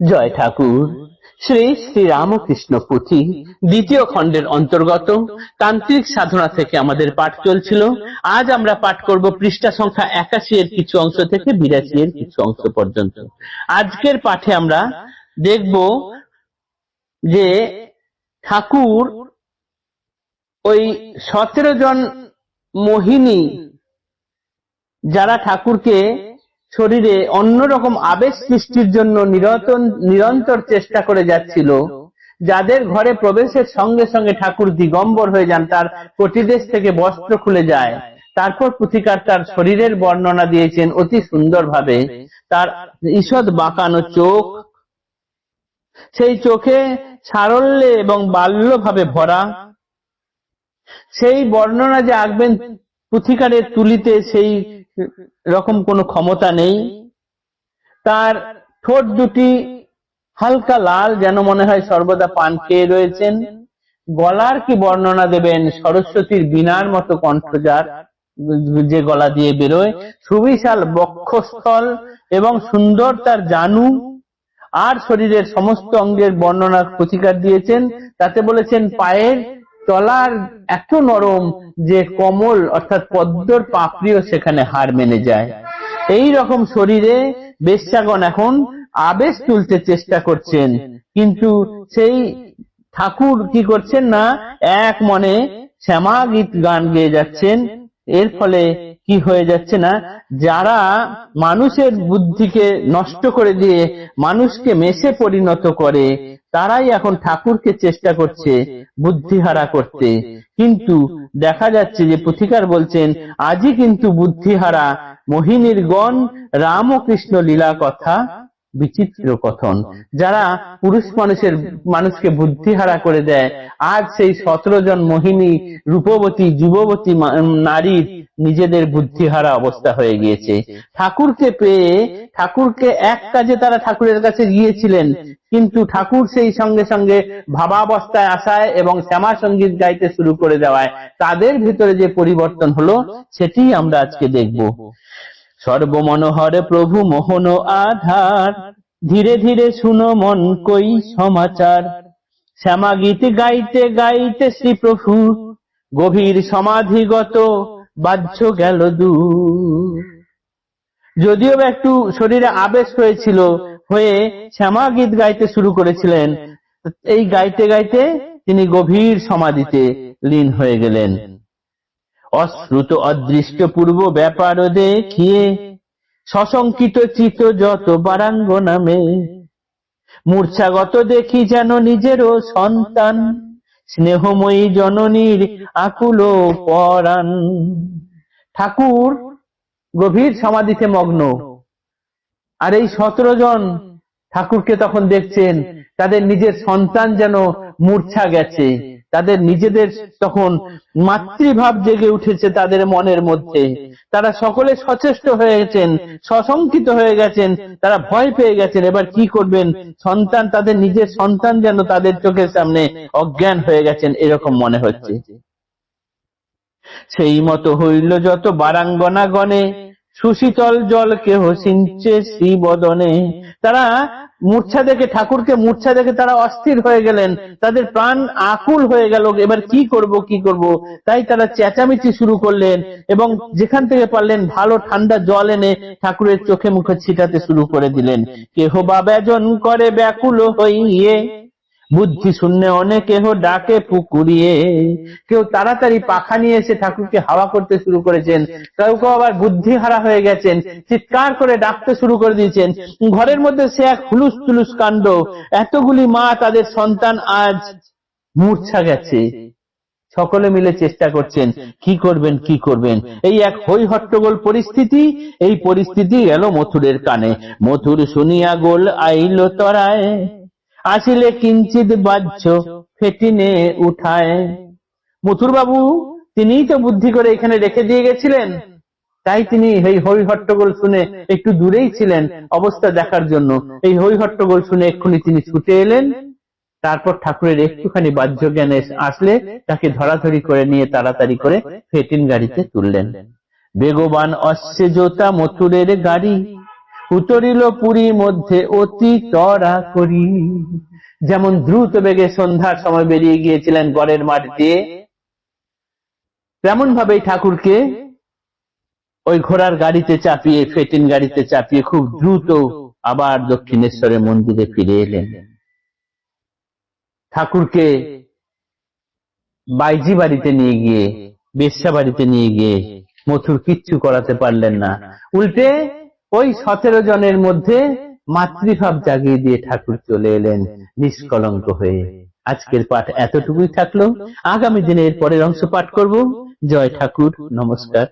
জয় ঠাকুর। শ্রী শ্রী রামকৃষ্ণ পুঁথি দ্বিতীয় খণ্ডের অন্তর্গত। তান্ত্রিক সাধনা থেকে আমাদের পাঠ চলছিল। আজ আমরা পাঠ করব পৃষ্ঠা সংখ্যা একাশি এর কিছু অংশ থেকে বিরাশি এর কিছু অংশ পর্যন্ত। আজকের পাঠে আমরা দেখব যে ঠাকুর ওই সতেরো জন মোহিনী যারা ঠাকুরকে শরীরে অন্যরকম আবেশ সৃষ্টির জন্য নিরন্তর চেষ্টা করে যাচ্ছিল। যাদের ঘরে প্রবেশের সঙ্গে সঙ্গে ঠাকুর দিগম্বর হয়ে যান, তার কটিদেশ থেকে বস্ত্র খুলে যায়। তারপর পুথিকার তার শরীরের বর্ণনা দিয়েছেন অতি সুন্দরভাবে। তার ঈষৎ বাঁকানো চোখ। সেই চোখে সারল্যে এবং বাল্যভাবে ভরা। সেই বর্ণনা যে আঁকবেন পুথিকারের তুলিতে, সেই রকম কোনো ক্ষমতা নেই। তার ঠোঁট দুটি হালকা লাল যেন মনে হয় সর্বদা পান খেয়ে রয়েছেন। গলার কি বর্ণনা দেবেন? সরস্বতীর বিনার মতো কণ্ঠজার যে গলা দিয়ে বেরোয়। সুবিশাল বক্ষস্থল এবং সুন্দর তার জানু। আর শরীরের সমস্ত অঙ্গের বর্ণনা প্রতিকার দিয়েছেন। তাতে বলেছেন, পায়ের তলার এত নরম যে কমল অর্থাৎ পদ্মর পাপড়িও সেখানে হার মেনে যায়। এই রকম শরীরে বেশ্যাগণ এখন আবেশ তুলতে চেষ্টা করছেন। কিন্তু সেই ঠাকুর কি করছেন না? এক মনে শ্যামা গীত গান গেয়ে যাচ্ছেন। এর ফলে কি হয়ে যাচ্ছে না? যারা মানুষের বুদ্ধিকে নষ্ট করে দিয়ে মানুষকে মেশে পরিণত করে তারাই এখন ঠাকুরকে চেষ্টা করছে বুদ্ধিহারা করতে। কিন্তু দেখা যাচ্ছে যে পুথিকার বলছেন আজই কিন্তু বুদ্ধিহারা মোহিনীর গণ রাম ও কৃষ্ণ লীলা কথা বিচিত্র কথন। যারা পুরুষ মানুষের মানুষকে বুদ্ধিহারা করে দেয় আজ সেই সতেরো জন মোহিনী রূপবতী যুববতী নারীর নিজেদের বুদ্ধিহারা অবস্থা হয়ে গিয়েছে। ঠাকুরকে পেয়ে ঠাকুরকে এক কাজে তারা ঠাকুরের কাছে গিয়েছিলেন, কিন্তু ঠাকুর সেই সঙ্গে সঙ্গে ভাবাবস্থায় আসায় এবং শ্যামা সংগীত গাইতে শুরু করে দেওয়ায়। তাদের ভিতরে যে পরিবর্তন হলো, সেটি আমরা আজকে দেখব। সর্বমনোহর প্রভু মোহন আধার, ধীরে ধীরে শুনো মন কই সমাচার। শ্যামা গীত গাইতে গাইতে শ্রী প্রভু, গভীর সমাধিগত বাহ্য গেল দূর। যদিও একটু শরীরে আবেশ হয়েছিল, হয়ে শ্যামা গীত গাইতে শুরু করেছিলেন, এই গাইতে গাইতে তিনি গভীর সমাধিতে লীন হয়ে গেলেন। অশ্রুত অদৃষ্ট পূর্ব ব্যাপার দেখিয়ে সশঙ্কিত চিত যত বারাঙ্গ নামে, মূর্ছাগত দেখি যেন নিজেরও সন্তান। স্নেহময়ী জননীর আকুল পরাণ। ঠাকুর, গভীর সমাধিতে মগ্ন। আর এই সতেরো জন ঠাকুরকে তখন দেখছেন, তাদের নিজের সন্তান যেন মূর্ছা গেছে। তাদের নিজেদের তখন মাতৃভাব জেগে উঠেছে তাদের মনের মধ্যে। তারা সকলে সচেষ্ট হয়ে গেছেন, সশঙ্কিত হয়ে গেছেন, তারা ভয় পেয়ে গেছেন, এবার কি করবেন? সন্তান তাদের নিজের সন্তান যেন তাদের চোখের সামনে অজ্ঞান হয়ে গেছেন, এরকম মনে হচ্ছে। সেই মতো হইল যত বারাঙ্গনা গণে সুশীতল জল কেহ সিঞ্চে শ্রীবদনে। তারা মূর্ছা দেখে, ঠাকুরকে মূর্ছা দেখে তারা অস্থির হয়ে গেলেন। তাদের প্রাণ আকুল হয়ে গেল। এবার কি করব কি করব? তাই তারা চেঁচামেচি শুরু করলেন এবং যেখান থেকে পারলেন ভালো ঠান্ডা জল এনে ঠাকুরের চোখে মুখে ছিটাতে শুরু করে দিলেন। কেহ বা ব্যজন করে ব্যাকুল হইয়ে। বুদ্ধি শূন্য অনেক কেহ ডাকে পুকুরিয়ে। কেউ তাড়াতাড়ি পাখা নিয়ে এসে ঠাকুরকে হাওয়া করতে শুরু করেছেন। কেউ কেউ আবার বুদ্ধি হারা হয়ে গেছেন, চিৎকার করে ডাকতে শুরু করে দিয়েছেন। ঘরের মধ্যে সে এক হুলুস তুলুস কাণ্ড। এতগুলি মা তাদের সন্তান আজ মূর্ছা গেছে। সকলে মিলে চেষ্টা করছেন, কি করবেন কি করবেন? এই এক হই হট্টগোল পরিস্থিতি, এই পরিস্থিতি গেল মথুরের কানে। মথুর শুনিয়া গোল আইল তরায়। আসিলে কিঞ্চিত বাহ্য ফেটিনে উঠায়। মথুর বাবু তিনিই তো বুদ্ধি করে এখানে রেখে দিয়ে গেছিলেন। তাই তিনি এই হই হট্টগোল শুনে একটু দূরেই ছিলেন অবস্থা দেখার জন্য। এই হই হট্টগোল শুনে এক্ষুনি তিনি ছুটে এলেন। তারপর ঠাকুরের একটুখানি বাহ্য জ্ঞানে আসলে তাকে ধরাধরি করে নিয়ে তাড়াতাড়ি করে ফেটিন গাড়িতে তুললেন। বেগবান অশ্বে জোতা মথুরের গাড়ি উতরিল পুরী মধ্যে অতি তরা করি। যেমন দ্রুত বেগে সন্ধ্যার সময় বেরিয়ে গিয়েছিলেন গড়ের মাঠ দিয়ে তেমন ভাবেই ঠাকুরকে ওই ঘোড়ার গাড়িতে চাপিয়ে, ফেটিন গাড়িতে চাপিয়ে খুব দ্রুত আবার দক্ষিণেশ্বরের মন্দিরে ফিরে এলেন। ঠাকুরকে বাইজি বাড়িতে নিয়ে গিয়ে, বেশ্যা বাড়িতে নিয়ে গিয়ে মথুর কিচ্ছু করাতে পারলেন না। উল্টে ওই সতেরো জনের মধ্যে মাতৃভাব জাগিয়ে দিয়ে ঠাকুর চলে এলেন নিষ্কলঙ্ক হয়ে। আজকের পাঠ এতটুকুই থাকল। আগামী দিনের পরের অংশ পাঠ করব। জয় ঠাকুর, নমস্কার।